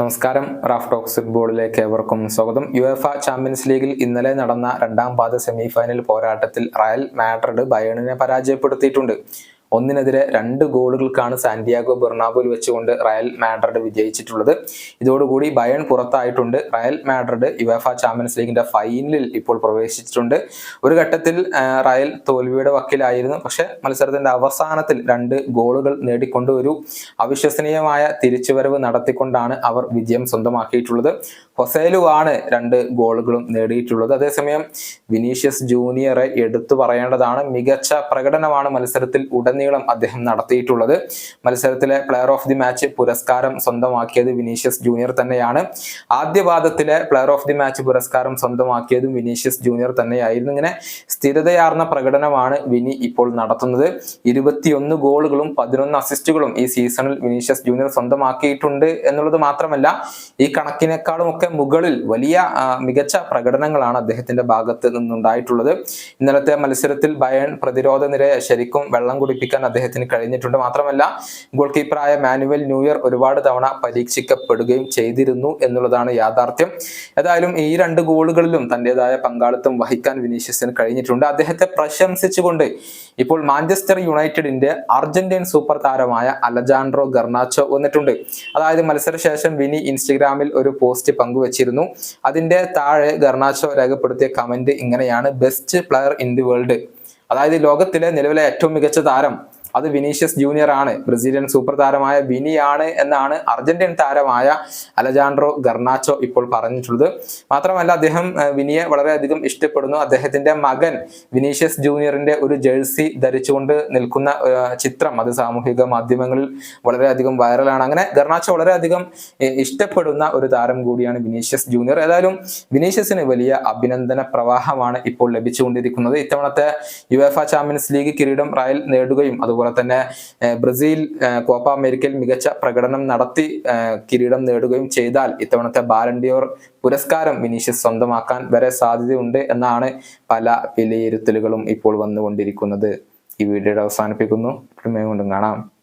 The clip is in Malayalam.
നമസ്കാരം. റാഫ് ടോക്സ് ഫുട്ബോളിലേക്ക് ഏവർക്കും സ്വാഗതം. യു എഫ് ചാമ്പ്യൻസ് ലീഗിൽ ഇന്നലെ നടന്ന രണ്ടാം പാദ സെമിഫൈനൽ പോരാട്ടത്തിൽ റയൽ മാഡ്രിഡ് ബയണിനെ പരാജയപ്പെടുത്തിയിട്ടുണ്ട്. ഒന്നിനെതിരെ രണ്ട് ഗോളുകൾക്കാണ് സാന്റിയാഗോ ബെർണാബോയിൽ വെച്ചുകൊണ്ട് റയൽ മാഡ്രിഡ് വിജയിച്ചിട്ടുള്ളത്. ഇതോടുകൂടി ബയൺ പുറത്തായിട്ടുണ്ട്. റയൽ മാഡ്രിഡ് യുവേഫ ചാമ്പ്യൻസ് ലീഗിന്റെ ഫൈനലിൽ ഇപ്പോൾ പ്രവേശിച്ചിട്ടുണ്ട്. ഒരു ഘട്ടത്തിൽ റയൽ തോൽവിയുടെ വക്കിലായിരുന്നു. പക്ഷെ മത്സരത്തിന്റെ അവസാനത്തിൽ രണ്ട് ഗോളുകൾ നേടിക്കൊണ്ട് ഒരു അവിശ്വസനീയമായ തിരിച്ചുവരവ് നടത്തിക്കൊണ്ടാണ് അവർ വിജയം സ്വന്തമാക്കിയിട്ടുള്ളത്. ഹൊസേലു ആണ് രണ്ട് ഗോളുകളും നേടിയിട്ടുള്ളത്. അതേസമയം വിനീഷ്യസ് ജൂനിയറെ എടുത്തു പറയേണ്ടതാണ്. മികച്ച പ്രകടനമാണ് മത്സരത്തിൽ ഉടനീളം അദ്ദേഹം നടത്തിയിട്ടുള്ളത്. മത്സരത്തിലെ പ്ലെയർ ഓഫ് ദി മാച്ച് പുരസ്കാരം സ്വന്തമാക്കിയത് വിനീഷ്യസ് ജൂനിയർ തന്നെയാണ്. ആദ്യ പാദത്തിലെ പ്ലെയർ ഓഫ് ദി മാച്ച് പുരസ്കാരം സ്വന്തമാക്കിയതും വിനീഷ്യസ് ജൂനിയർ തന്നെയായിരുന്നു. ഇങ്ങനെ സ്ഥിരതയാർന്ന പ്രകടനമാണ് വിനി ഇപ്പോൾ നടത്തുന്നത്. ഇരുപത്തിയൊന്ന് ഗോളുകളും പതിനൊന്ന് അസിസ്റ്റുകളും ഈ സീസണിൽ വിനീഷ്യസ് ജൂനിയർ സ്വന്തമാക്കിയിട്ടുണ്ട് എന്നുള്ളത് മാത്രമല്ല ഈ കണക്കിനേക്കാളും ഒക്കെ മുകളിൽ വലിയ മികച്ച പ്രകടനങ്ങളാണ് അദ്ദേഹത്തിന്റെ ഭാഗത്ത് നിന്നുണ്ടായിട്ടുള്ളത്. ഇന്നലത്തെ മത്സരത്തിൽ ബയൺ പ്രതിരോധ നിരയെ ശരിക്കും വെള്ളം കുടിപ്പിക്കാൻ അദ്ദേഹത്തിന് കഴിഞ്ഞിട്ടുണ്ട്. മാത്രമല്ല ഗോൾ കീപ്പറായ മാനുവൽ ന്യൂയർ ഒരുപാട് തവണ പരീക്ഷിക്കപ്പെടുകയും ചെയ്തിരുന്നു എന്നുള്ളതാണ് യാഥാർത്ഥ്യം. ഏതായാലും ഈ രണ്ട് ഗോളുകളിലും തന്റേതായ പങ്കാളിത്തം വഹിക്കാൻ വിനീഷ്യസിന് കഴിഞ്ഞിട്ടുണ്ട്. അദ്ദേഹത്തെ പ്രശംസിച്ചുകൊണ്ട് ഇപ്പോൾ മാഞ്ചസ്റ്റർ യുണൈറ്റഡിന്റെ അർജന്റീൻ സൂപ്പർ താരമായ അലജാൻഡ്രോ ഗർണാച്ചോ വന്നിട്ടുണ്ട്. അതായത് മത്സരശേഷം വിനി ഇൻസ്റ്റഗ്രാമിൽ ഒരു പോസ്റ്റ് പങ്കുവച്ചിരുന്നു അതിന്റെ താഴെ ഗർണാച്ചോ രേഖപ്പെടുത്തിയ കമന്റ് ഇങ്ങനെയാണ് best player in the world അതായത് ലോകത്തിലെ നിലവിലെ ഏറ്റവും മികച്ച താരം അത് വിനീഷ്യസ് ജൂനിയർ ആണ്. ബ്രസീലിയൻ സൂപ്പർ താരമായ വിനിയാണ് എന്നാണ് അർജന്റീൻ താരമായ അലജാൻഡ്രോ ഗർണാച്ചോ ഇപ്പോൾ പറഞ്ഞിട്ടുള്ളത്. മാത്രമല്ല അദ്ദേഹം വിനിയെ വളരെയധികം ഇഷ്ടപ്പെടുന്നു. അദ്ദേഹത്തിന്റെ മകൻ വിനീഷ്യസ് ജൂനിയറിന്റെ ഒരു ജേഴ്സി ധരിച്ചുകൊണ്ട് നിൽക്കുന്ന ചിത്രം അത് സാമൂഹിക മാധ്യമങ്ങളിൽ വളരെയധികം വൈറലാണ്. അങ്ങനെ ഗർണാച്ചോ വളരെയധികം ഇഷ്ടപ്പെടുന്ന ഒരു താരം കൂടിയാണ് വിനീഷ്യസ് ജൂനിയർ. ഏതായാലും വിനീഷ്യസിന് വലിയ അഭിനന്ദന പ്രവാഹമാണ് ഇപ്പോൾ ലഭിച്ചുകൊണ്ടിരിക്കുന്നത്. ഇത്തവണത്തെ യുഎഫ ചാമ്പ്യൻസ് ലീഗ് കിരീടം റയൽ നേടുകയും അതുപോലെ തന്നെ ബ്രസീൽ കോപ്പ അമേരിക്കയിൽ മികച്ച പ്രകടനം നടത്തി കിരീടം നേടുകയും ചെയ്താൽ ഇത്തവണത്തെ ബാലൻഡിയോർ പുരസ്കാരം വിനീഷ്യസ് സ്വന്തമാക്കാൻ വരെ സാധ്യതയുണ്ട് എന്നാണ് പല വിലയിരുത്തലുകളും ഇപ്പോൾ വന്നുകൊണ്ടിരിക്കുന്നത്. ഈ വീഡിയോയുടെ അവസാനിപ്പിക്കുന്നു. കൊണ്ടും കാണാം.